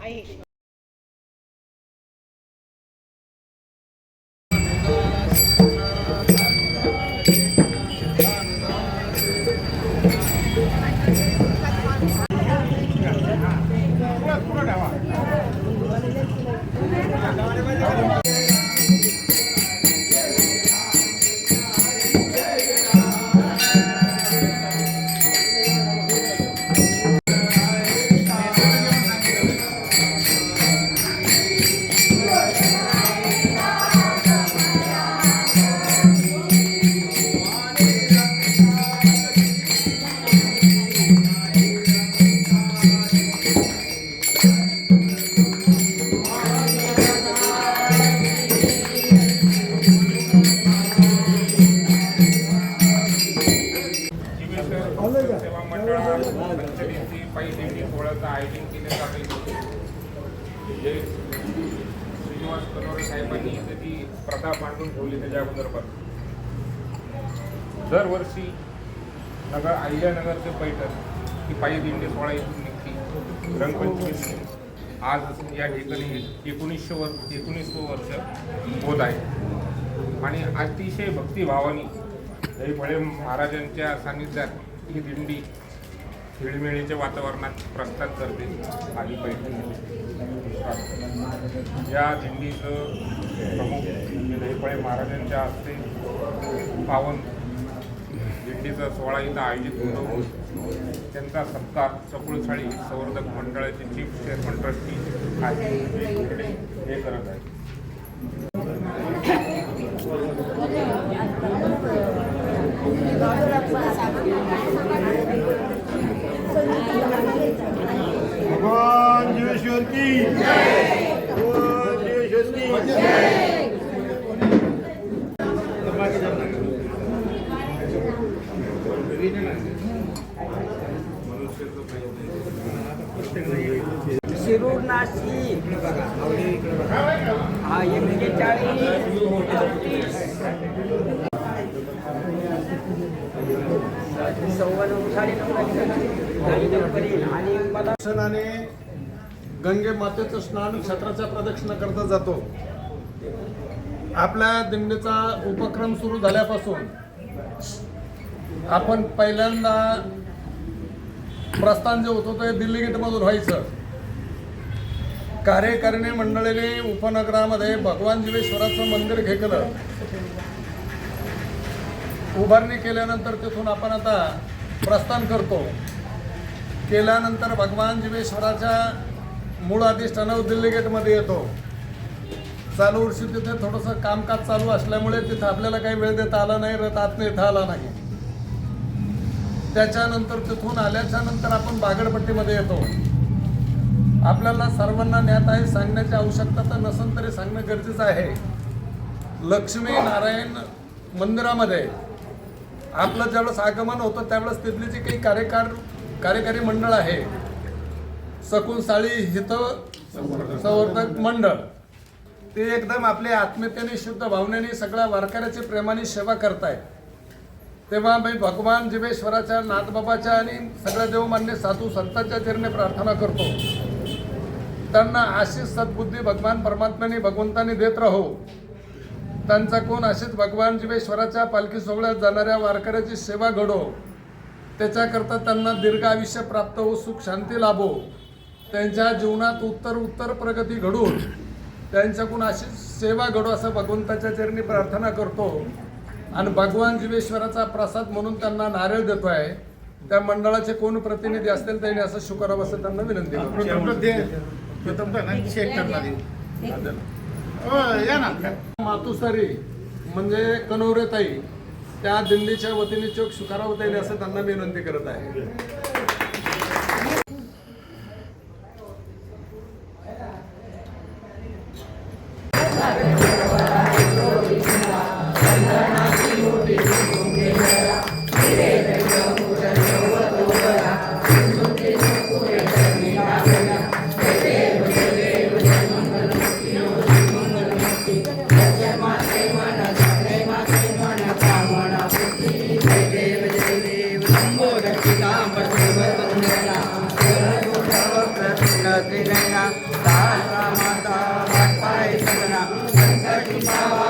आहे सेवा मंडळात पंचदिवशी पहिली सोहळ्याचं आयोजन केलं जाते जे श्रीनिवास कनोरे साहेबांनी त्याची प्रथा मांडून ठेवली त्याच्या अगोदरपासून दरवर्षी नगर अहिल्यानगरचे पैठण ही पायी दिंडी सोहळा इथून निघते. रंगपंचमी. आज या ठिकाणी एकोणीसशे वर्ष एकोणीसवं वर्ष होत आहे. आणि अतिशय भक्तिभावाने जयफळे महाराजांच्या सान्निध्यात ही दिंडी खेळमेळीच्या वातावरणात प्रस्थान करते आली पाहिजे या दिंडीचं प्रमुख म्हणजे महाराजांच्या हस्ते पावन दिंडीचा सोहळा इथं आयोजित होतो. त्यांचा सत्कार चकुळसाळी संवर्धक मंडळाचे चीफ चेअरमन ट्रस्टी आजी हे करत आहे. शिरूर नाशिक. हा एक्केचाळीस सव्वा नऊ साडे आणि मला दर्शनाने गंगे मातेचं स्नान क्षेत्राच्या प्रदक्षिणा करता जातो. आपल्या दिंडीचा उपक्रम सुरू झाल्यापासून आपण पहिल्यांदा प्रस्थान जे होतं ते दिल्ली गेटमधून व्हायचं. कार्यकारिणी मंडळीने उपनगरामध्ये भगवान जीवेश्वराचं मंदिर घेतलं. उभारणी केल्यानंतर तिथून आपण आता प्रस्थान करतो. केल्यानंतर भगवान जीवेश्वराच्या मूळ अधिष्ठानावर दिल्ली गेटमध्ये येतो. चालू वर्षी तिथे थोडंसं कामकाज चालू असल्यामुळे तिथं आपल्याला काही वेळ देता आला नाही रथ आत येता आला नाही. त्याच्यानंतर तिथून आल्याच्यानंतर आपण बागडपट्टीमध्ये येतो. आपल्याला सर्वांना ज्ञात आहे सांगण्याची आवश्यकता तर नसेल तरी सांगणं गरजेचं आहे. लक्ष्मी नारायण मंदिरामध्ये आपलं ज्यावेळेस आगमन होतं त्यावेळेस तिथली जी काही कार्यकार कार्यकारी मंडळ आहे. सकून साळी हित संवर्धक मंडळ. ते एकदम आपल्या आत्मीयतेने शुद्ध भावनेने सगळ्या वारकऱ्याची प्रेमाने सेवा करतायत. तेव्हा मी भगवान जिवेश्वराच्या नाथबाबाच्या आणि सगळ्या देवमान्य साधू संतांच्या चरणी प्रार्थना करतो. त्यांना अशीच सद्बुद्धी भगवान परमात्म्याने भगवंतांनी देत राहो. त्यांचा कोण अशीच भगवान जीवेश्वराच्या पालखी सोहळ्यात जाणाऱ्या वारकऱ्याची सेवा घडो. त्याच्याकरता त्यांना दीर्घ आयुष्य प्राप्त हो सुख शांती लाभो. त्यांच्या जीवनात उत्तर उत्तर प्रगती घडून त्यांच्याकडून अशीच सेवा घडो असं भगवंताच्या चरणी प्रार्थना करतो. आणि भगवान जीवेश्वराचा प्रसाद म्हणून त्यांना नारळ देतो आहे त्या मंडळाचे कोण प्रतिनिधी असतील त्यांनी असं शुक्रवार असं त्यांना विनंती मातुसारी म्हणजे कनोरे ताई त्या दिल्लीच्या वतीने चोख शुकारा होता येईल असं त्यांना विनंती करत आहे. brindaba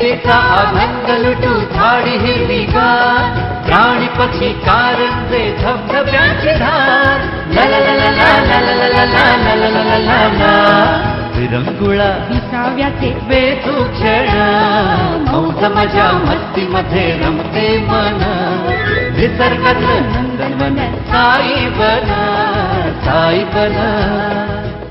सुटेचा आनंद लुटू झाडी हिरवीगार प्राणी पक्षी कारंजे धबधब्याची धार ला ला ला ला ला ला ला ला ला ला ला ला ला ला विरंगुळा विसाव्याचे बेतू क्षण मौज मजा मस्ती मध्ये रमते मन नंदनवन साई बन साई बन